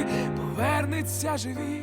і повернеться живі.